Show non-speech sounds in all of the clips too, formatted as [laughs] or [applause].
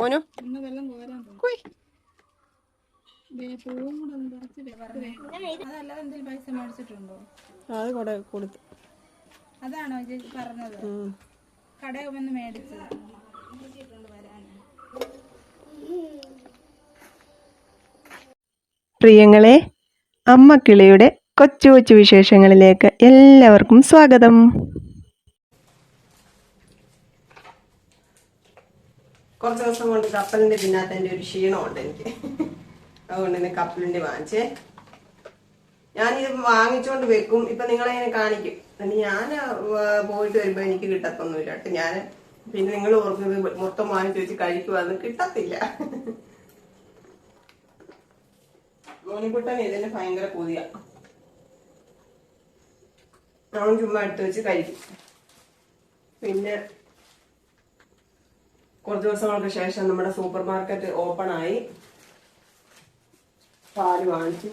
മോനു? അത് കൂടെ കൊടുത്തു. അതാണോ ചേച്ചി പറഞ്ഞത്. കടയിൽ വന്ന് മേടിച്ചത് പ്രിയങ്ങളെ അമ്മക്കിളിയുടെ കൊച്ചു കൊച്ചു വിശേഷങ്ങളിലേക്ക് എല്ലാവർക്കും സ്വാഗതം. കുറച്ച് ദിവസം കൊണ്ട് കപ്പലിന്റെ തിന്നാത്തതിന്റെ ഒരു ക്ഷീണമുണ്ട് എനിക്ക്. അതുകൊണ്ട് ഇന്ന് കപ്പലിന്റെ വാങ്ങിച്ചേ. ഞാനിത് വാങ്ങിച്ചോണ്ട് വെക്കും. ഇപ്പൊ നിങ്ങളെ കാണിക്കും. എന്നിട്ട് ഞാൻ പോയിട്ട് വരുമ്പോ എനിക്ക് കിട്ടത്തൊന്നുമില്ല കേട്ടോ. ഞാൻ പിന്നെ നിങ്ങൾ ഓർക്കുന്നത് മൊത്തം വാങ്ങിച്ചു വെച്ച് കഴിക്കുവാന്ന് കിട്ടത്തില്ല. മോനിക്കുട്ടൻ ഇതിന് ഭയങ്കര പുതിയ അവൻ ചുമ്മാ എടുത്ത് വെച്ച് കഴിക്കും. പിന്നെ കുറച്ച് ദിവസങ്ങൾക്ക് ശേഷം നമ്മുടെ സൂപ്പർ മാർക്കറ്റ് ഓപ്പൺ ആയി. പാൽ വാങ്ങിച്ചു.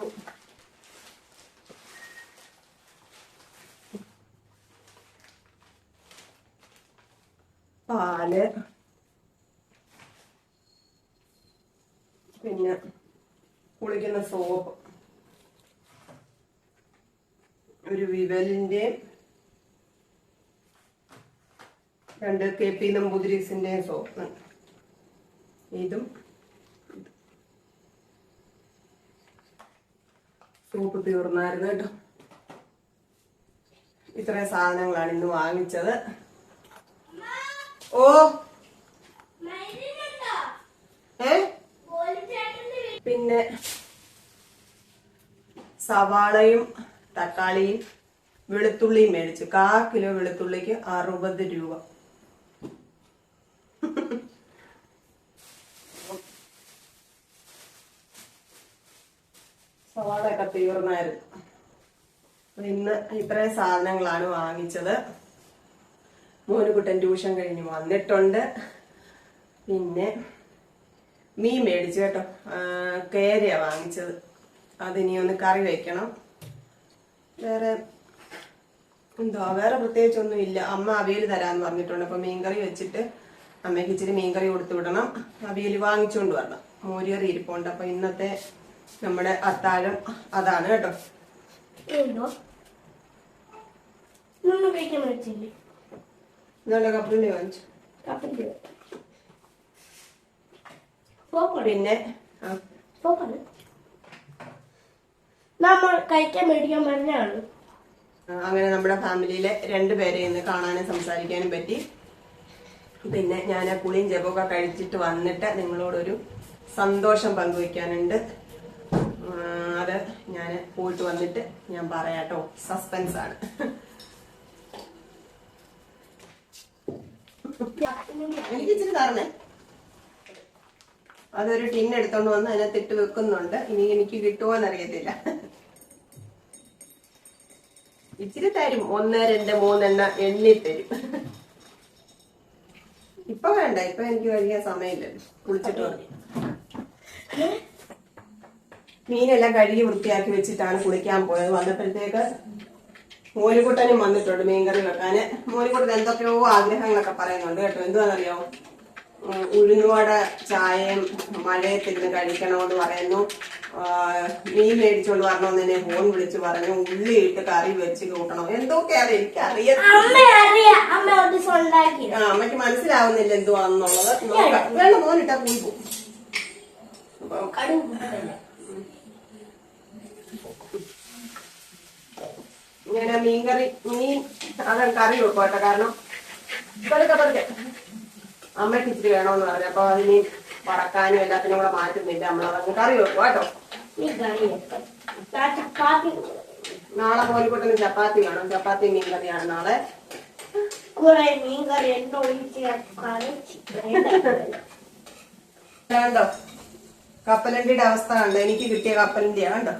പാൽ. പിന്നെ കുളിക്കുന്ന സോപ്പ് ഒരു വിവലിന്റെ രണ്ട് കെ പി നമ്പൂതിരീസിന്റെ സോപ്പ്. ഇതും സോപ്പ് തീർന്നായിരുന്നു കേട്ടോ. ഇത്രയും സാധനങ്ങളാണ് ഇന്ന് വാങ്ങിച്ചത്. ഓ! പിന്നെ സവാളയും തക്കാളിയും വെളുത്തുള്ളിയും മേടിച്ചു. കാ കിലോ വെളുത്തുള്ളിക്ക് അറുപത് രൂപ. സവാളയൊക്കെ തീർന്നായിരുന്നു. ഇന്ന് ഇത്രയും സാധനങ്ങളാണ് വാങ്ങിച്ചത്. മോനുകുട്ടൻ ട്യൂഷൻ കഴിഞ്ഞ് വന്നിട്ടുണ്ട്. പിന്നെ മീൻ മേടിച്ചു കേട്ടോ. കേരയാ വാങ്ങിച്ചത്. അതിനി ഒന്ന് കറി വെക്കണം. വേറെ എന്തോ വേറെ പ്രത്യേകിച്ചൊന്നും ഇല്ല അമ്മ അവയിൽ തരാന്ന് പറഞ്ഞിട്ടുണ്ട്. അപ്പൊ മീൻകറി വെച്ചിട്ട് അമ്മയ്ക്ക് ഇച്ചിരി മീൻകറി കൊടുത്തു വിടണം. അവിയൽ വാങ്ങിച്ചുകൊണ്ട് വരണം. മോരിയറി ഇരിപ്പുണ്ട്. അപ്പൊ ഇന്നത്തെ നമ്മുടെ അത്താഴം അതാണ് കേട്ടോ. ഇന്നലെ കപ്പലിന്റെ വാങ്ങിച്ചു. പിന്നെ നമ്മൾ കഴിക്കാൻ മേടിക്കാൻ പറഞ്ഞാണ് അങ്ങനെ നമ്മുടെ ഫാമിലിയിലെ രണ്ടുപേരെ ഇന്ന് കാണാനും സംസാരിക്കാനും പറ്റി. പിന്നെ ഞാൻ ആ പുളിയും ജപമൊക്കെ കഴിച്ചിട്ട് വന്നിട്ട് നിങ്ങളോടൊരു സന്തോഷം പങ്കുവയ്ക്കാനുണ്ട്. അത് ഞാൻ പോയിട്ട് വന്നിട്ട് ഞാൻ പറയാട്ടോ. സസ്പെൻസ് ആണ് എനിക്ക് ഇച്ചിരി തരണേ. അതൊരു ടിൻ എടുത്തോണ്ട് വന്ന് അതിനെ തിട്ട് വെക്കുന്നുണ്ട്. ഇനി എനിക്ക് കിട്ടുമോന്ന് അറിയത്തില്ല ഇച്ചിരി തരും. ഒന്ന് രണ്ട് മൂന്നെണ്ണ എണ്ണി തരും ഇപ്പൊ വേണ്ട ഇപ്പൊ എനിക്ക് കഴിക്കാൻ സമയമില്ലല്ലോ കുളിച്ചിട്ട് വന്നു. മീനെല്ലാം കഴുകി വൃത്തിയാക്കി വെച്ചിട്ടാണ് കുളിക്കാൻ പോയത്. വന്നപ്പോഴത്തേക്ക് മോലിക്കുട്ടനും വന്നിട്ടുണ്ട് മീൻകറി വെക്കാന്. മോലിക്കുട്ടൻ എന്തൊക്കെയോ ആഗ്രഹങ്ങളൊക്കെ പറയുന്നുണ്ട് കേട്ടോ. എന്തുവാണെന്നറിയോ ഉഴുന്നുവട ചായയും മഴയത്തിരുന്ന് കഴിക്കണമെന്ന് പറയുന്നു. മീൻ മേടിച്ചോണ്ട് വരണമെന്ന് എന്നെ ഫോൺ വിളിച്ച് പറഞ്ഞു. ഉള്ളി ഇട്ട് കറി വെച്ച് കൂട്ടണം. എന്തൊക്കെയാണ് എനിക്കറിയാം. ആ അമ്മയ്ക്ക് മനസ്സിലാവുന്നില്ല എന്തുവാന്നുള്ളത് വേണ്ട മോനിട്ടാ പോയി പോകും. ഇങ്ങനെ മീൻകറി മീൻ അതാണ് കറി വെക്കും കേട്ടോ കാരണം പതുക്കെ പതുക്കെ. അമ്മയ്ക്ക് ഇച്ചിരി വേണമെന്ന് പറഞ്ഞു. അപ്പൊ അതിന് വറക്കാനും എല്ലാത്തിനും കൂടെ മാറ്റുന്നില്ല. നമ്മളതങ്ങ് കറി വെക്കും കേട്ടോ. നാളെ കോഴിക്കോട്ടിന് ചപ്പാത്തി വേണം. ചപ്പാത്തി മീൻ കറിയാണ് നാളെ ണ്ടോ മീൻ കറി കപ്പലണ്ടിയുടെ അവസ്ഥ കണ്ടോ? എനിക്ക് കിട്ടിയ കപ്പലണ്ടിയാ കണ്ടോ.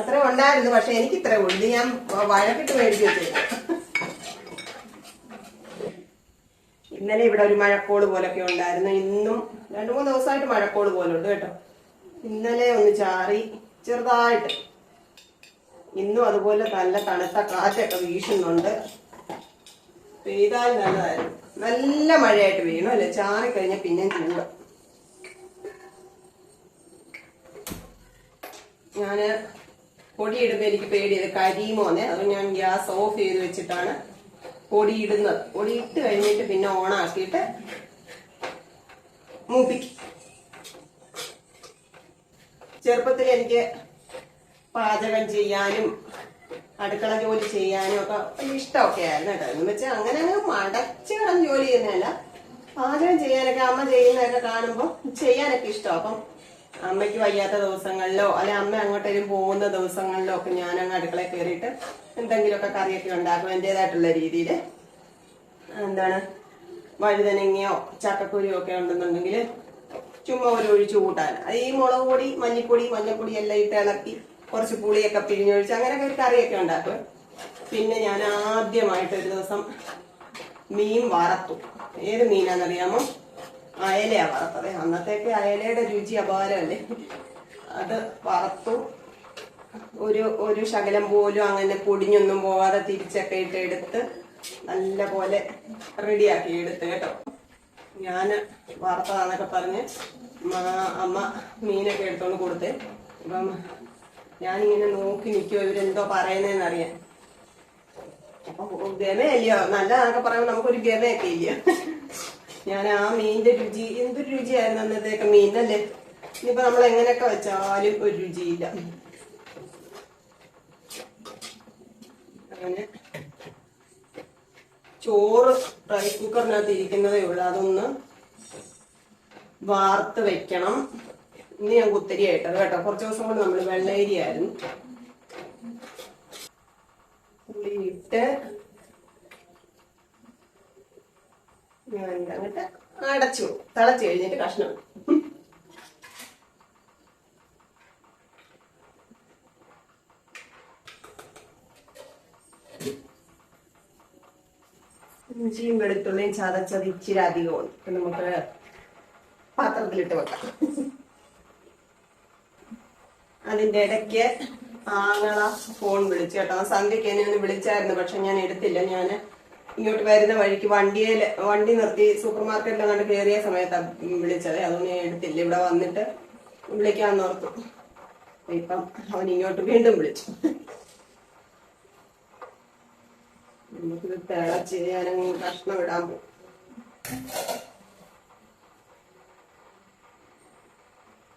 അത്ര ഉണ്ടായിരുന്നു. പക്ഷെ എനിക്ക് ഇത്ര ഉണ്ട് ഞാൻ വഴക്കിട്ട് മേടിച്ചു വെച്ചേക്കും. ഇന്നലെ ഇവിടെ ഒരു മഴക്കോൾ പോലൊക്കെ ഉണ്ടായിരുന്നു. ഇന്നും രണ്ടു മൂന്ന് ദിവസമായിട്ട് മഴക്കോൾ പോലെ ഉണ്ട് കേട്ടോ. ഇന്നലെ ഒന്ന് ചാറി ചെറുതായിട്ട്. ഇന്നും അതുപോലെ നല്ല തണുത്ത കാറ്റൊക്കെ വീശുന്നുണ്ട്. പെയ്താൽ നല്ലതായിരുന്നു. നല്ല മഴയായിട്ട് പെയ്യണം അല്ലെ? ചാറി കഴിഞ്ഞാൽ പിന്നെയും ചൂട്. ഞാൻ പൊടിയിടുമ്പോ എനിക്ക് പേടിയത് കരിയുമോന്നെ? അത് ഞാൻ ഗ്യാസ് ഓഫ് ചെയ്ത് വെച്ചിട്ടാണ്. പൊടി ഇടുന്നത് പൊടി ഇട്ട് കഴിഞ്ഞിട്ട് പിന്നെ ഓണാക്കിയിട്ട് മൂപ്പിക്കും. ചെറുപ്പത്തിൽ എനിക്ക് പാചകം ചെയ്യാനും അടുക്കള ജോലി ചെയ്യാനും ഒക്കെ വലിയ ഇഷ്ടമൊക്കെ ആയിരുന്നു കേട്ടോ. എന്ന് വെച്ചാൽ അങ്ങനെ അങ്ങ് മടച്ച് കിടന്ന് ജോലി ചെയ്യുന്നതല്ല. പാചകം ചെയ്യാനൊക്കെ അമ്മ ചെയ്യുന്നതൊക്കെ കാണുമ്പോൾ ചെയ്യാനൊക്കെ ഇഷ്ടം അപ്പം അമ്മയ്ക്ക് വയ്യാത്ത ദിവസങ്ങളിലോ അല്ലെ അമ്മ അങ്ങോട്ടേലും പോകുന്ന ദിവസങ്ങളിലോ ഒക്കെ ഞാൻ അങ്ങ് അടുക്കളയിൽ കയറിയിട്ട് എന്തെങ്കിലുമൊക്കെ കറിയൊക്കെ ഉണ്ടാക്കും എന്റേതായിട്ടുള്ള രീതിയിൽ. എന്താണ്? വഴുതനങ്ങയോ ചക്കക്കുരിയോ ഒക്കെ ഉണ്ടെന്നുണ്ടെങ്കിൽ ചുമ്മാ ഒരു ഒഴിച്ചു കൂട്ടാൻ. അത് ഈ മുളക് പൊടി മഞ്ഞപ്പൊടി മഞ്ഞപ്പൊടി എല്ലാം ഇട്ട് ഇളക്കി കുറച്ച് പുളിയൊക്കെ പിഴിഞ്ഞൊഴിച്ച് അങ്ങനെയൊക്കെ ഒരു കറിയൊക്കെ ഉണ്ടാക്കും. പിന്നെ ഞാൻ ആദ്യമായിട്ട് ഒരു ദിവസം മീൻ വറത്തു. ഏത് മീനാണെന്നറിയാമോ? അയലയാ വറുത്തത്. അന്നത്തേക്ക് അയലയുടെ രുചി അപാരമല്ലേ? അത് വറുത്തു. ഒരു ഒരു ശകലം പോലും അങ്ങനെ പൊടിഞ്ഞൊന്നും പോവാതെ തിരിച്ചൊക്കെ ഇട്ട് എടുത്ത് നല്ല പോലെ റെഡിയാക്കി എടുത്ത് കേട്ടോ. ഞാൻ വറുത്തതാന്നൊക്കെ പറഞ്ഞ് അമ്മ മീനൊക്കെ എടുത്തോണ്ട് കൊടുത്ത്. അപ്പം ഞാനിങ്ങനെ നോക്കി നിൽക്കുമോ ഇവരെന്തോ പറയുന്നതെന്നറിയാം അപ്പൊ ഗമയല്ലയോ? നല്ലതാണൊക്കെ പറയുമ്പോൾ നമുക്കൊരു ഗമയൊക്കെ ഇല്ലയോ ഞാൻ ആ മീനിന്റെ രുചി എന്തൊരു രുചിയായിരുന്നു അന്നത്തേക്ക് മീനല്ലേ? ഇനിയിപ്പോ നമ്മൾ എങ്ങനെയൊക്കെ വെച്ചാലും ഒരു രുചിയില്ല. അങ്ങനെ ചോറ് റൈസ് കുക്കറിനകത്ത് ഇരിക്കുന്നതേ ഉള്ളൂ. അതൊന്ന് വാർത്ത് വെക്കണം. ഇന്ന് ഞാൻ കുത്തരി ആയിട്ടത് കേട്ടോ. കുറച്ച് ദിവസം കൊണ്ട് നമ്മൾ വെള്ളേരി ആയിരുന്നു പുളി ഇട്ട് ഞാൻ അടച്ചു തളച്ചു കഴിഞ്ഞിട്ട് കഷ്ണം. ഇഞ്ചിയും വെളുത്തുള്ളിയും ചതച്ചത് ഇച്ചിരി അധികമാണ് ഇപ്പൊ നമുക്ക് പാത്രത്തിലിട്ട് വെക്കാം. അതിന്റെ ഇടയ്ക്ക് ആങ്ങള ഫോൺ വിളിച്ചു കേട്ടോ. സന്ധ്യക്ക് എന്നെ ഒന്ന് വിളിച്ചായിരുന്നു പക്ഷെ ഞാൻ എടുത്തില്ല. ഞാൻ ഇങ്ങോട്ട് വരുന്ന വഴിക്ക് വണ്ടിയിൽ വണ്ടി നിർത്തി സൂപ്പർ മാർക്കറ്റിൽ അങ്ങോട്ട് കയറിയ സമയത്താണ് വിളിച്ചത്. അതൊന്നും എടുത്തില്ല. ഇവിടെ വന്നിട്ട് വിളിക്കാൻ ഓർത്തു. ഇപ്പം അവൻ ഇങ്ങോട്ട് വീണ്ടും വിളിച്ചു. നമുക്കിത് തിളച്ച് ഞാനങ്ങ് കഷ്ണം ഇടാൻ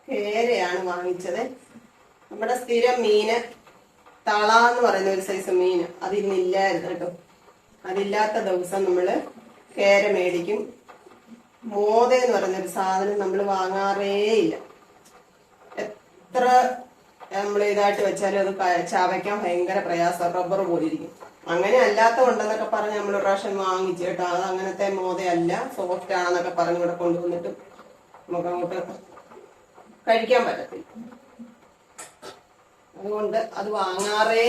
കേരയാണ് വാങ്ങിച്ചത്. നമ്മുടെ സ്ഥിരം മീന് തള എന്ന് പറയുന്ന ഒരു സൈസ് മീന് അതിന്നില്ലായിരുന്നു കേട്ടോ. അതില്ലാത്ത ദിവസം നമ്മൾ കേര മേടിക്കും. മോത എന്ന് പറഞ്ഞൊരു സാധനം നമ്മൾ വാങ്ങാറേ ഇല്ല. എത്ര നമ്മൾ ഇതായിട്ട് വെച്ചാലും അത് ചവയ്ക്കാൻ ഭയങ്കര പ്രയാസം. റബ്ബർ പോലിരിക്കും. അങ്ങനെ അല്ലാത്ത ഉണ്ടെന്നൊക്കെ പറഞ്ഞ് നമ്മൾ പ്രാവശ്യം വാങ്ങിച്ചു കേട്ടോ. അത് അങ്ങനത്തെ മോദയല്ല സോഫ്റ്റ് ആണെന്നൊക്കെ പറഞ്ഞ് ഇവിടെ കൊണ്ടുവന്നിട്ട് നമുക്ക് അങ്ങോട്ട് കഴിക്കാൻ പറ്റത്തില്ല. അതുകൊണ്ട് അത് വാങ്ങാറേ.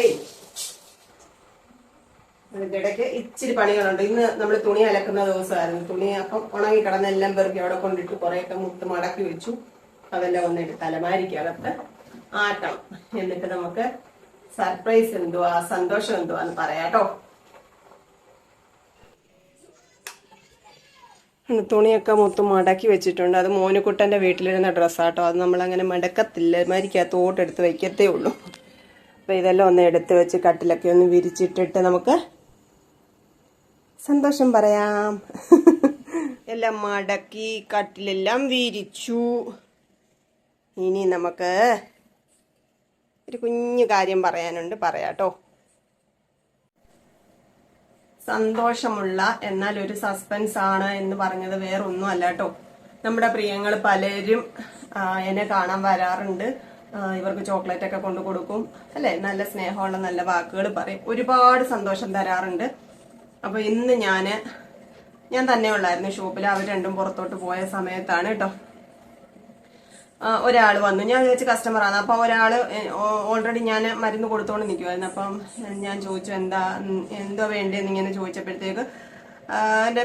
അതിന്റെ ഇടയ്ക്ക് ഇച്ചിരി പണികളുണ്ട്. ഇന്ന് നമ്മൾ തുണി അലക്കുന്ന ദിവസമായിരുന്നു. തുണി അപ്പം ഉണങ്ങി കിടന്ന എല്ലാം പെറുക്കി അവിടെ കൊണ്ടിട്ട് കുറെയൊക്കെ മുത്ത് മടക്കി വെച്ചു. അതെല്ലാം ഒന്നിട്ട് തലമാരിക്കകത്ത് ആട്ടണം. എന്നിട്ട് നമുക്ക് സർപ്രൈസ് എന്തുവാ സന്തോഷം എന്തുവാ എന്ന് പറയാട്ടോ തുണിയൊക്കെ മൊത്തം മടക്കി വെച്ചിട്ടുണ്ട്. അത് മോനുക്കുട്ടന്റെ വീട്ടിലിരുന്ന ഡ്രസ്സാട്ടോ അത് നമ്മളങ്ങനെ മടക്കത്തില്ല. മരിക്കകത്ത് ഓട്ടെടുത്ത് വയ്ക്കത്തേ ഉള്ളൂ. അപ്പോൾ ഇതെല്ലാം ഒന്ന് എടുത്ത് വെച്ച് കട്ടിലൊക്കെ ഒന്ന് വിരിച്ചിട്ടിട്ട് നമുക്ക് സന്തോഷം പറയാം. [laughs] എല്ലാം മടക്കി കട്ടിലെല്ലാം വിരിച്ചു. ഇനി നമുക്ക് ഒരു കുഞ്ഞു കാര്യം പറയാനുണ്ട്. പറയാട്ടോ. സന്തോഷമുള്ള എന്നാൽ ഒരു സസ്പെൻസ് ആണ് എന്ന് പറഞ്ഞത് വേറൊന്നും അല്ല കേട്ടോ. നമ്മുടെ പ്രിയങ്ങൾ പലരും എന്നെ കാണാൻ വരാറുണ്ട്. ഇവർക്ക് ചോക്ലേറ്റ് ഒക്കെ കൊണ്ടു കൊടുക്കും. അല്ലെ? നല്ല സ്നേഹമുള്ള നല്ല വാക്കുകൾ പറയും. ഒരുപാട് സന്തോഷം തരാറുണ്ട്. അപ്പൊ ഇന്ന് ഞാൻ ഞാൻ തന്നെ ഉള്ളായിരുന്നു ഷോപ്പിൽ. അവർ രണ്ടും പുറത്തോട്ട് പോയ സമയത്താണ് കേട്ടോ ഒരാൾ വന്നു. ഞാൻ വിചാരിച്ച കസ്റ്റമർ ആണ്. അപ്പൊ ഒരാൾ ഓൾറെഡി ഞാൻ മരുന്ന് കൊടുത്തോണ്ട് നിൽക്കുമായിരുന്നു അപ്പം ഞാൻ ചോദിച്ചു എന്താ എന്തോ വേണ്ടേന്ന് ഇങ്ങനെ ചോദിച്ചപ്പോഴത്തേക്ക് എന്റെ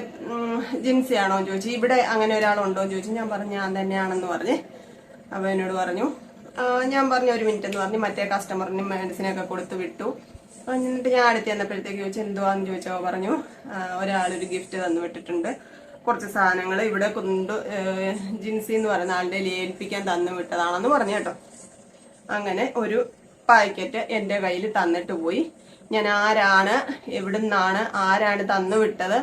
ജിൻസി ആണോ? ചോദിച്ചു. ഇവിടെ അങ്ങനെ ഒരാളുണ്ടോ? എന്ന് ചോദിച്ചു. ഞാൻ പറഞ്ഞു ഞാൻ തന്നെയാണെന്ന് പറഞ്ഞ്. അപ്പൊ എന്നോട് പറഞ്ഞു ഞാൻ പറഞ്ഞു ഒരു മിനിറ്റ് എന്ന് പറഞ്ഞ് മറ്റേ കസ്റ്റമറിന് മെഡിസിനൊക്കെ കൊടുത്ത് വിട്ടു. എന്നിട്ട് ഞാൻ അടുത്ത് ചെന്നപ്പോഴത്തേക്ക് ചോദിച്ചു എന്തുവാന്ന്? ചോദിച്ചോ. പറഞ്ഞു ഒരാളൊരു ഗിഫ്റ്റ് തന്നു വിട്ടിട്ടുണ്ട്. കുറച്ച് സാധനങ്ങൾ ഇവിടെ കൊണ്ട് ജിൻസി എന്ന് പറയുന്ന ആളുടെ ഏൽപ്പിക്കാൻ തന്നു വിട്ടതാണെന്ന് പറഞ്ഞു കേട്ടോ. അങ്ങനെ ഒരു പാക്കറ്റ് എന്റെ കയ്യിൽ തന്നിട്ട് പോയി. ഞാൻ ആരാണ് എവിടുന്നാണ് ആരാണ് തന്നു വിട്ടത്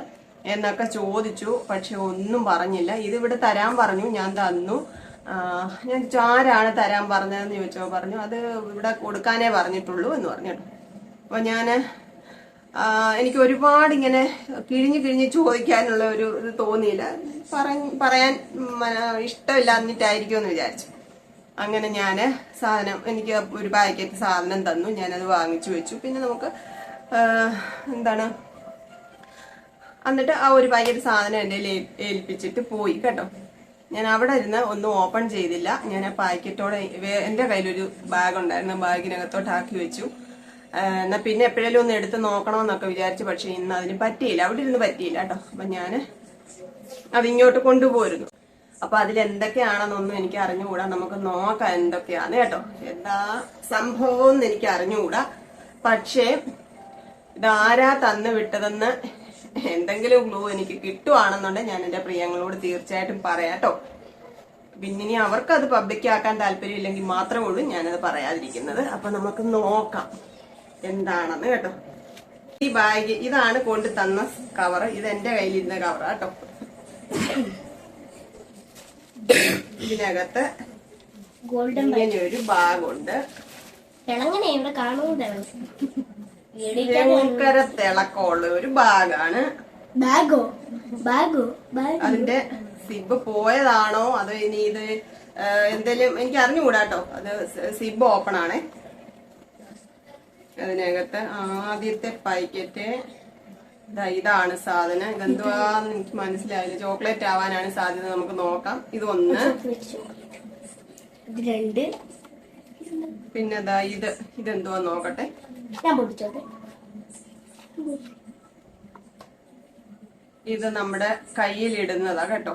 എന്നൊക്കെ ചോദിച്ചു. പക്ഷെ ഒന്നും പറഞ്ഞില്ല. ഇത് ഇവിടെ തരാൻ പറഞ്ഞു ഞാൻ തന്നു. ഞാൻ ആരാണ് തരാൻ പറഞ്ഞതെന്ന്? ചോദിച്ചോ പറഞ്ഞു അത് ഇവിടെ കൊടുക്കാനേ പറഞ്ഞിട്ടുള്ളൂ എന്ന് പറഞ്ഞു കേട്ടോ. അപ്പൊ ഞാൻ എനിക്ക് ഒരുപാട് ഇങ്ങനെ കിഴിഞ്ഞ് കിഴിഞ്ഞ് ചോദിക്കാനുള്ള ഒരു ഇത് തോന്നിയില്ല. പറ- പറയാൻ മന- എന്ന് വിചാരിച്ചു. അങ്ങനെ ഞാൻ സാധനം എനിക്ക് ഒരു പാക്കറ്റ് സാധനം തന്നു. ഞാനത് വാങ്ങിച്ചു വെച്ചു. പിന്നെ നമുക്ക് എന്താണ് എന്നിട്ട് ആ ഒരു പാക്കറ്റ് സാധനം എന്റെ ഏൽപ്പിച്ചിട്ട് പോയി കേട്ടോ. ഞാൻ അവിടെ ഇരുന്ന് ഒന്നും ഓപ്പൺ ചെയ്തില്ല. ഞാൻ ആ പാക്കറ്റോടെ എന്റെ കയ്യിലൊരു ബാഗ് ഉണ്ടായിരുന്നു ബാഗിനകത്തോട്ട് ആക്കി വെച്ചു. എന്നാ പിന്നെ എപ്പോഴേലും ഒന്ന് എടുത്ത് നോക്കണമെന്നൊക്കെ വിചാരിച്ചു പക്ഷെ ഇന്ന് അതിന് പറ്റിയില്ല. അവിടെ ഇരുന്ന് പറ്റിയില്ല കേട്ടോ. അപ്പൊ ഞാൻ അത് ഇങ്ങോട്ട് കൊണ്ടുപോയിരുന്നു അപ്പൊ അതിൽ എന്തൊക്കെയാണെന്നൊന്നും എനിക്ക് അറിഞ്ഞുകൂടാ. നമുക്ക് നോക്കാം എന്തൊക്കെയാണ് കേട്ടോ. എന്താ സംഭവം എന്ന് എനിക്ക് അറിഞ്ഞുകൂടാ. പക്ഷേ ഇതാരാ തന്നു വിട്ടതെന്ന് എന്തെങ്കിലും ഗ്ലൂ എനിക്ക് കിട്ടുവാണെന്നുണ്ടെങ്കിൽ ഞാൻ എന്റെ പ്രിയങ്ങളോട് തീർച്ചയായിട്ടും പറയാം കേട്ടോ. പിന്നെ ഇനി അവർക്ക് അത് പബ്ലിക് ആക്കാൻ താല്പര്യമില്ലെങ്കിൽ മാത്രമേ ഉള്ളൂ ഞാനത് പറയാതിരിക്കുന്നത്. അപ്പൊ നമുക്ക് നോക്കാം. എന്താണെന്ന് കേട്ടോ. ഈ ബാഗ് ഇതാണ് കൊണ്ട് തന്ന കവർ ഇത് എന്റെ കയ്യിലിരുന്ന കവർ കേട്ടോ. ഇതിനകത്ത് ഗോൾഡൻ ഇങ്ങനെ ഒരു ബാഗുണ്ട്. തിളങ്ങനെ ഇവിടെ കാണുന്നത് ഭയങ്കര തിളക്കമുള്ള ഒരു ബാഗാണ്. ബാഗോ? ബാഗോ? ബാഗ്? അതിന്റെ സിബ് പോയതാണോ? അതോ ഇനി ഇത് എന്തെങ്കിലും എനിക്ക് അറിഞ്ഞുകൂടാട്ടോ അത് സിബ് ഓപ്പൺ ആണേ. അതിനകത്ത് ആദ്യത്തെ പാക്കറ്റ് ഇതാണ് സാധനം. ഇതെന്തുവാന്ന് എനിക്ക് മനസ്സിലായില്ല. ചോക്ലേറ്റ് ആവാനാണ് സാധ്യത. നമുക്ക് നോക്കാം. ഇതൊന്ന്. ഇത് രണ്ട്. പിന്നെ ദാ ഇത്. ഇതെന്തുവാ നോക്കട്ടെ. ഇത് നമ്മുടെ കയ്യിൽ ഇടുന്നതാ കേട്ടോ?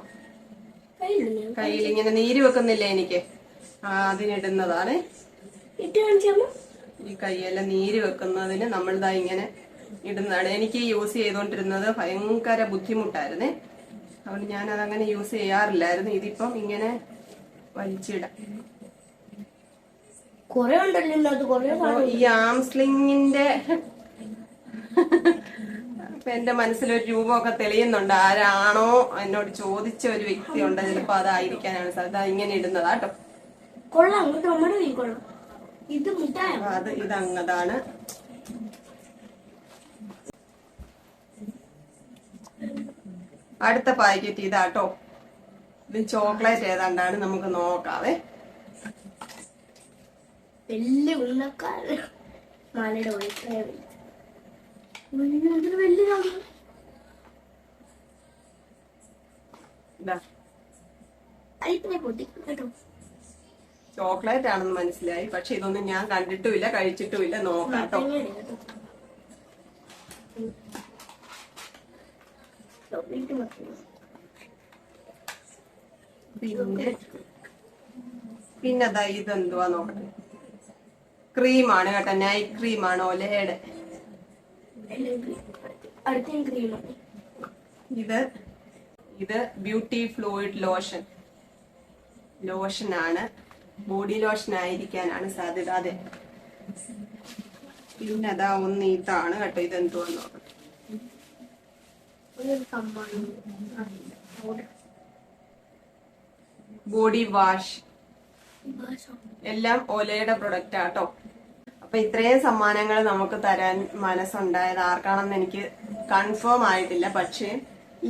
കയ്യിൽ ഇങ്ങനെ നീര് വെക്കുന്നില്ലേ എനിക്ക്? അതിനിടുന്നതാണ്. ഇട്ട് ഈ കയ്യല നീര് വെക്കുന്നതിന് നമ്മളിതാ ഇങ്ങനെ ഇടുന്നതാണ്. എനിക്ക് യൂസ് ചെയ്തുകൊണ്ടിരുന്നത് ഭയങ്കര ബുദ്ധിമുട്ടായിരുന്നു. അതുകൊണ്ട് ഞാൻ അതങ്ങനെ യൂസ് ചെയ്യാറില്ലായിരുന്നു. ഇതിപ്പം ഇങ്ങനെ വലിച്ചിടാം. ഈ ആംസ്ലിങ്ങിന്റെ ഇപ്പൊ എന്റെ മനസ്സിലൊരു രൂപമൊക്കെ തെളിയുന്നുണ്ട്. ആരാണോ എന്നോട് ചോദിച്ച ഒരു വ്യക്തി ഉണ്ട് ചിലപ്പോ അതായിരിക്കാനാണ് സാധ്യത. ഇങ്ങനെ ഇടുന്നതാട്ടോ കൊള്ളാം. നമ്മുടെ കൊള്ളാം. ഇത് അത് ഇതങ്ങതാണ്. അടുത്ത പാക്കറ്റ് ഇതാട്ടോ. ഇത് ചോക്ലേറ്റ് ഏതാണ്ടാണ് നമുക്ക് നോക്കാവേ. വലിയ ഉണ്ണക്കാരൻ മലയുടെ ഒഴിക്കണേ വലിയതാണ് ഇതാ. അരിപ്പിനെ പൊട്ടി. കേട്ടോ. ചോക്ലേറ്റ് ആണെന്ന് മനസ്സിലായി. പക്ഷെ ഇതൊന്നും ഞാൻ കണ്ടിട്ടുമില്ല കഴിച്ചിട്ടുമില്ല. നോക്കാം കേട്ടോ. തേങ്ങയുടെ കേട്ടോ ചോക്ലേറ്റ് മതി. പിന്നെ? പിന്നെ ഇതെന്തുവാ നോക്കട്ടെ. ക്രീമാണ് കേട്ടോ നൈറ്റ് ക്രീമാണ് ഒലയുടെ. ഇത് ഇത് ബ്യൂട്ടി ഫ്ലൂയിഡ് ലോഷൻ. ലോഷനാണ്. ബോഡി ലോഷൻ ആയിരിക്കാനാണ് സാധ്യത. അതെ. പിന്നെ അതാ ഒന്ന് ഇതാണ് കേട്ടോ ഇതെന്തുവാന്ന് നോക്കട്ടെ ബോഡി വാഷ്. എല്ലാം ഒലയുടെ പ്രൊഡക്റ്റ് ആട്ടോ അപ്പൊ ഇത്രയും സമ്മാനങ്ങൾ നമുക്ക് തരാൻ മനസ്സുണ്ടായത് ആർക്കാണെന്ന് എനിക്ക് കൺഫേം ആയിട്ടില്ല. പക്ഷേ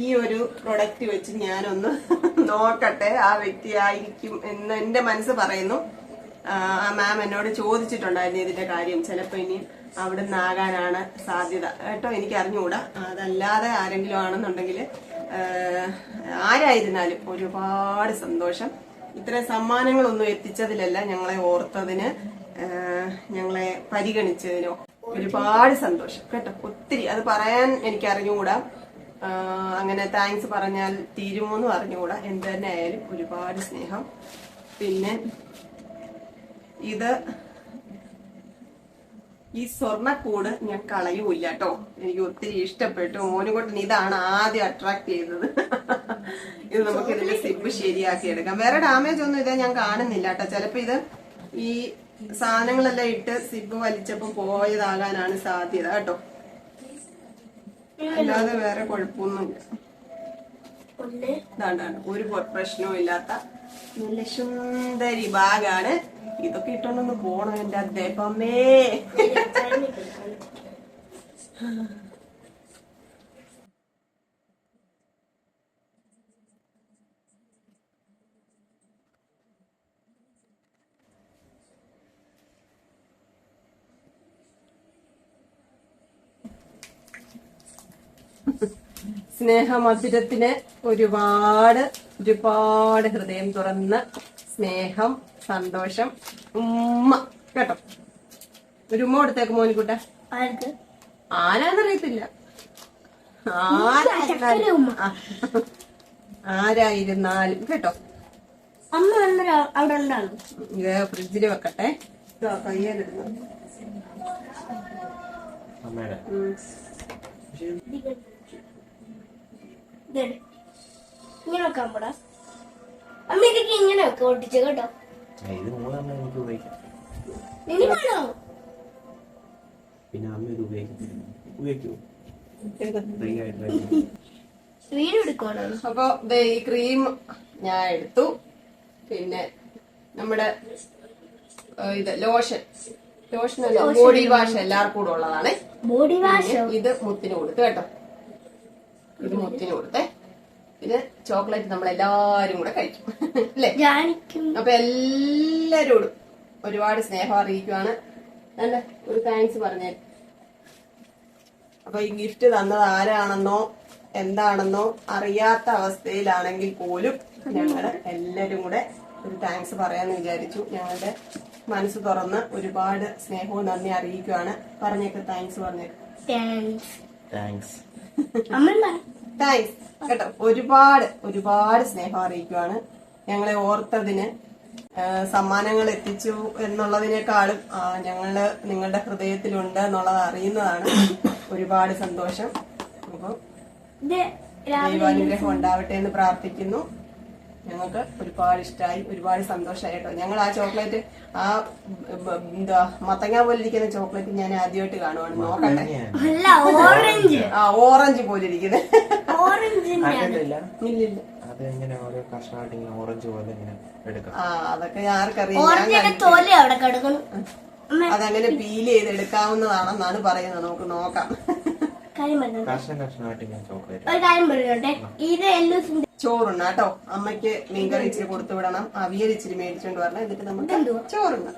ഈ ഒരു പ്രൊഡക്റ്റ് വെച്ച് ഞാനൊന്ന് നോക്കട്ടെ ആ വ്യക്തി ആയിരിക്കും എന്ന് എന്റെ മനസ്സ് പറയുന്നു. ആ മാം എന്നോട് ചോദിച്ചിട്ടുണ്ടായിരുന്നു ഇതിന്റെ കാര്യം. ചിലപ്പോ ഇനി അവിടെ നിന്നാകാനാണ് സാധ്യത. കേട്ടോ എനിക്ക് അറിഞ്ഞുകൂടാ. അതല്ലാതെ ആരെങ്കിലും ആണെന്നുണ്ടെങ്കിൽ ആരായിരുന്നാലും ഒരുപാട് സന്തോഷം. ഇത്രയും സമ്മാനങ്ങളൊന്നും എത്തിച്ചതിലല്ല ഞങ്ങളെ ഓർത്തതിന് ഞങ്ങളെ പരിഗണിച്ചതിനോ ഒരുപാട് സന്തോഷം. കേട്ടോ ഒത്തിരി. അത് പറയാൻ എനിക്ക് അറിഞ്ഞുകൂടാ. അങ്ങനെ താങ്ക്സ് പറഞ്ഞാൽ തീരുമോന്ന് പറഞ്ഞുകൂടാ എന്ത് തന്നെ ആയാലും ഒരുപാട് സ്നേഹം. പിന്നെ ഇത് ഈ സ്വർണക്കൂട് ഞാൻ കളയൂല കേട്ടോ എനിക്ക് ഒത്തിരി ഇഷ്ടപ്പെട്ടു. മോനുകൊട്ടൻ ഇതാണ് ആദ്യം അട്രാക്ട് ചെയ്തത്. ഇത് നമുക്ക് ഇതിന്റെ സിപ്പ് ശരിയാക്കി എടുക്കാം. വേറെ ഡാമേജ് ഒന്നും ഇതേ ഞാൻ കാണുന്നില്ല കേട്ടോ ചിലപ്പോ ഇത് ഈ സാധനങ്ങളെല്ലാം ഇട്ട് സിബ് വലിച്ചപ്പോ പോയതാകാനാണ് സാധ്യത കേട്ടോ അല്ലാതെ വേറെ കുഴപ്പമൊന്നുമില്ല ഇതാണ്ടാണ് ഒരു പ്രശ്നവും ഇല്ലാത്ത നല്ല സുന്ദരി ബാഗാണ് ഇതൊക്കെ ഇട്ടോണ്ടൊന്ന് പോണം എന്റെ അദ്ദേഹമേ സ്നേഹമധുരത്തിന് ഒരുപാട് ഒരുപാട് ഹൃദയം തുറന്ന് സ്നേഹം സന്തോഷം ഉമ്മ. കേട്ടോ? ഒരു ഉമ്മ കൊടുത്തേക്ക് മോനിക്കുട്ട. ആർക്ക്? ആരാന്നറിയത്തില്ല. ആരായിരുന്നാലും ആ. ആരായിരുന്നാലും. കേട്ടോ? അമ്മ അവിടെ ഉണ്ടാണ് ഫ്രിഡ്ജിൽ വെക്കട്ടെ. ഇതാ ഉം. ഇങ്ങനെ വെക്കാൻ പോടാ. അമ്മ ഇതൊക്കെ ഇങ്ങനെ വെക്കാം ഒട്ടിച്ച് കേട്ടോ. ആ, ഇത് മൂന്നെണ്ണം എനിക്ക് ഉപയോഗിക്കാം. പിന്നെ അമ്മ ഇത് ഉപയോഗിക്കും. എടുക്കുവാണോ? അപ്പൊ ദേ ഈ ക്രീം ഞാൻ എടുത്തു. പിന്നെ നമ്മുടെ ഇത് ലോഷൻ ലോഷൻ അല്ല ബോഡി വാഷ് എല്ലാവർക്കും കൂടെ ഉള്ളതാണ്. ബോഡി വാഷ് ഇത് മുത്തിന് കൊടുത്തു കേട്ടോ. ഇത് മുത്തിന് കൊടുത്തേ ഇത് ചോക്ലേറ്റ് നമ്മൾ എല്ലാരും കൂടെ കഴിക്കും. [laughs] അല്ലേ? അപ്പൊ എല്ലാരോടും ഒരുപാട് സ്നേഹം അറിയിക്കുവാണ്. അല്ലെ? ഒരു താങ്ക്സ് പറഞ്ഞേ. അപ്പൊ ഈ ഗിഫ്റ്റ് തന്നത് ആരാണെന്നോ എന്താണെന്നോ അറിയാത്ത അവസ്ഥയിലാണെങ്കിൽ പോലും ഞങ്ങൾ എല്ലാരും കൂടെ ഒരു താങ്ക്സ് പറയാന്ന് വിചാരിച്ചു. ഞങ്ങളുടെ മനസ്സ് തുറന്ന് ഒരുപാട് സ്നേഹവും നന്ദി അറിയിക്കുവാണ്. പറഞ്ഞേക്ക് താങ്ക്സ് പറഞ്ഞേക്ക്. താങ്ക്സ് താങ്ക്സ് താങ്ക്സ് കേട്ടോ. ഒരുപാട് ഒരുപാട് സ്നേഹം അറിയിക്കുവാണ്. ഞങ്ങളെ ഓർത്തതിന് സമ്മാനങ്ങൾ എത്തിച്ചു എന്നുള്ളതിനേക്കാളും ഞങ്ങൾ നിങ്ങളുടെ ഹൃദയത്തിലുണ്ട് എന്നുള്ളത് അറിയുന്നതാണ് ഒരുപാട് സന്തോഷം. അപ്പൊ ദൈവാനുഗ്രഹം ഉണ്ടാവട്ടെ എന്ന് പ്രാർത്ഥിക്കുന്നു. ഞങ്ങൾക്ക് ഒരുപാട് ഇഷ്ടമായി ഒരുപാട് സന്തോഷമായി കേട്ടോ. ഞങ്ങൾ ആ ചോക്ലേറ്റ് ആ എന്താ മത്തങ്ങ പോലെ ഇരിക്കുന്ന ചോക്ലേറ്റ് ഞാൻ ആദ്യമായിട്ട് കാണുവാണ്. നോക്കട്ടെ. അല്ല ഓറഞ്ച്. ആ ഓറഞ്ച് പോലെ ഇരിക്കുന്നത് അതൊക്കെ ആർക്കറിയാം ഞാൻ ഓറഞ്ചിന്റെ കണ്ടിട്ടില്ല. തോൽ അവിടെ കിടക്കുന്നു. അമ്മ. അതങ്ങനെ പീൽ ചെയ്ത് എടുക്കാവുന്നതാണെന്നാണ് പറയുന്നത്. നമുക്ക് നോക്കാം. കാര്യം പറഞ്ഞു? കഷ്ണം കഷ്ണമായിട്ട് ഇങ്ങനെ ചോക്ലേറ്റ്. ഒരു കാര്യം പറഞ്ഞോട്ടെ. ഇത് എല്ലൂസിന്റെ ചോറുണ്ണ കേട്ടോ. അമ്മയ്ക്ക് മീൻകറി ഇച്ചിരി കൊടുത്തു വിടണം. അവിയൽ ഇച്ചിരി മേടിച്ചോണ്ട് വരണം. എന്നിട്ട് നമുക്ക് ചോറുണ്ണ.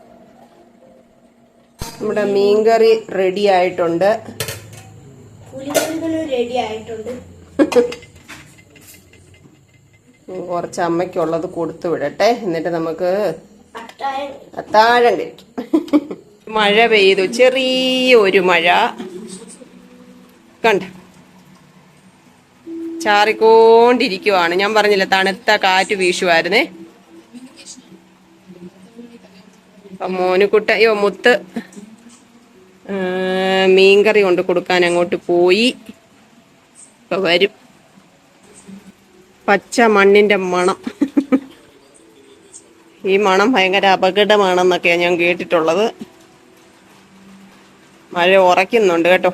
നമ്മുടെ മീൻകറി റെഡി ആയിട്ടുണ്ട്. റെഡി ആയിട്ടുണ്ട്. കുറച്ച് അമ്മയ്ക്കുള്ളത് കൊടുത്തു വിടട്ടെ. എന്നിട്ട് നമുക്ക് അത്താഴം. അത്താഴം കഴിക്കും. മഴ പെയ്തു. ചെറിയ ഒരു മഴ. കണ്ട? ചാറിക്കൊണ്ടിരിക്കുവാണ്. ഞാൻ പറഞ്ഞില്ല തണുത്ത കാറ്റ് വീശുമായിരുന്നേ അപ്പൊ മോനുകുട്ട അയ്യോ മുത്ത് മീൻകറി കൊണ്ട് കൊടുക്കാൻ അങ്ങോട്ട് പോയി. ഇപ്പൊ വരും. പച്ച മണ്ണിന്റെ മണം. ഈ മണം ഭയങ്കര അപകടമാണെന്നൊക്കെയാണ് ഞാൻ കേട്ടിട്ടുള്ളത്. മഴ ഉറയ്ക്കുന്നുണ്ട് കേട്ടോ.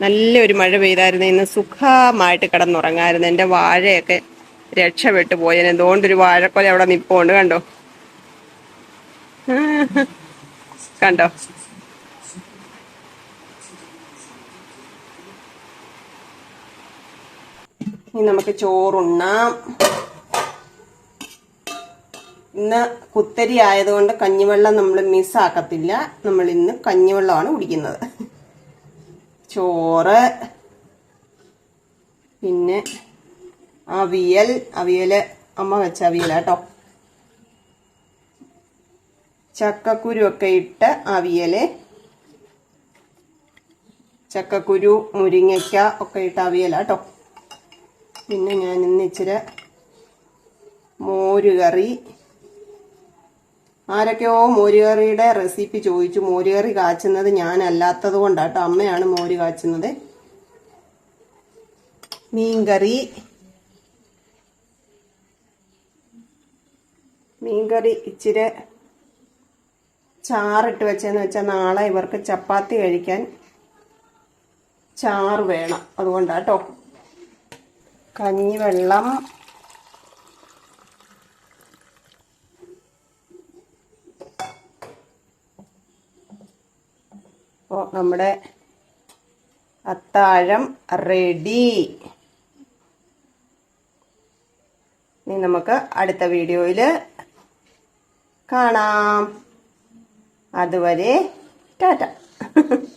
നല്ലൊരു മഴ പെയ്തായിരുന്നു. ഇന്ന് സുഖമായിട്ട് കിടന്നുറങ്ങായിരുന്നു. എന്റെ വാഴയൊക്കെ രക്ഷപ്പെട്ടു പോയതിന് എന്തുകൊണ്ടൊരു വാഴക്കൊല അവിടെ നിപ്പുണ്ട് കണ്ടോ? [laughs] കണ്ടോ? നമുക്ക് ചോറുണ്ണാം. ഇന്ന് കുത്തരി ആയതുകൊണ്ട് കഞ്ഞിവെള്ളം നമ്മൾ മിസ്സാക്കത്തില്ല നമ്മൾ ഇന്ന് കഞ്ഞിവെള്ളമാണ് കുടിക്കുന്നത്. [laughs] ചോറ് പിന്നെ അവിയൽ അവിയൽ അമ്മ വെച്ച അവിയലാട്ടോ ചക്കക്കുരു ഒക്കെ ഇട്ട് അവിയൽ ചക്കക്കുരു മുരിങ്ങയ്ക്ക ഒക്കെ ഇട്ട് അവിയലാട്ടോ പിന്നെ ഞാൻ ഇന്ന് ഇച്ചിരി മോരുകറി ആരൊക്കെയോ മോരുകറിയുടെ റെസിപ്പി ചോദിച്ചു. മോരുകറി കാച്ചുന്നത് ഞാനല്ലാത്തത് കൊണ്ടാട്ടോ. അമ്മയാണ് മോര് കാച്ചുന്നത്. മീൻകറി. മീൻകറി ഇച്ചിരി ചാറിട്ട് വെച്ചെന്ന് വെച്ചാൽ നാളെ ഇവർക്ക് ചപ്പാത്തി കഴിക്കാൻ ചാറ് വേണം. അതുകൊണ്ടാട്ടോ. കഞ്ഞിവെള്ളം നമ്മുടെ അത്താഴം റെഡി ഇനി നമുക്ക് അടുത്ത വീഡിയോയിൽ കാണാം. അതുവരെ ടാറ്റ. [laughs]